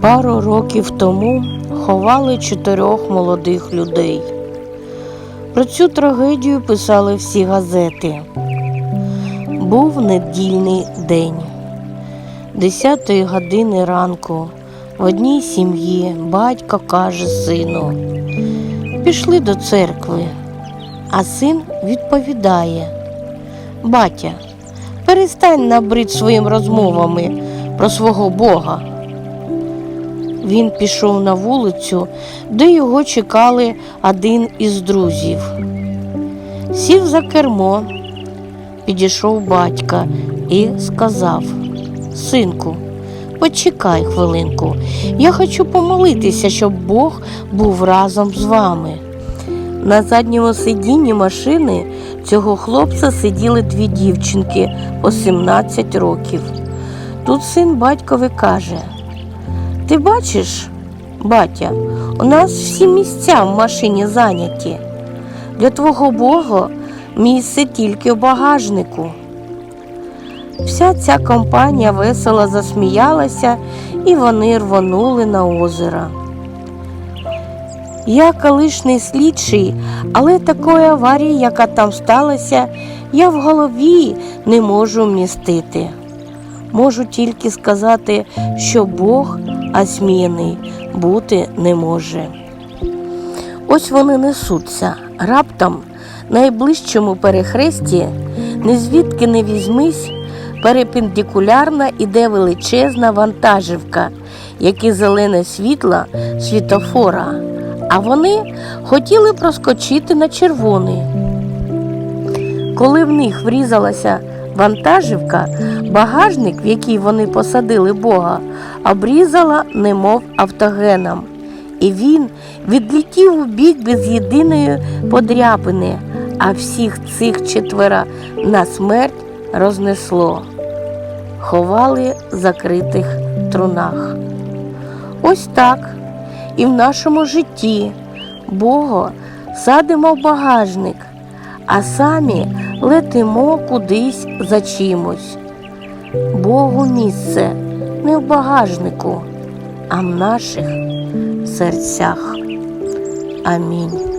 Пару років тому ховали чотирьох молодих людей. Про цю трагедію писали всі газети. Був недільний день. Десятої години ранку в одній сім'ї батько каже сину: пішли до церкви. А син відповідає: Батя, перестань набрид своїм розмовами про свого Бога. Він пішов на вулицю, де його чекали один із друзів. Сів за кермо, підійшов батька і сказав: Синку, почекай хвилинку, я хочу помолитися, щоб Бог був разом з вами. На задньому сидінні машини цього хлопця сиділи дві дівчинки по 17 років. Тут син батькові каже: Ти бачиш, батя, у нас всі місця в машині зайняті. Для твого Бога місце тільки в багажнику. Вся ця компанія весело засміялася, і вони рвонули на озеро. Я колишній слідчий, але такої аварії, яка там сталася, я в голові не можу вмістити. Можу тільки сказати, що Бог осміяний бути не може. Ось вони несуться. Раптом на найближчому перехресті, ні звідки не візьмись, перпендикулярно іде величезна вантажівка, як і зелене світло світофора, а вони хотіли проскочити на червоний. Коли в них врізалася вантажівка, багажник, в який вони посадили Бога, обрізала, немов автогеном, і він відлетів у бік без єдиної подряпини, а всіх цих четверо на смерть рознесло. Ховали в закритих трунах. Ось так і в нашому житті Бога садимо в багажник, а самі летимо кудись за чимось. Богу місце не в багажнику, а в наших серцях. Амінь.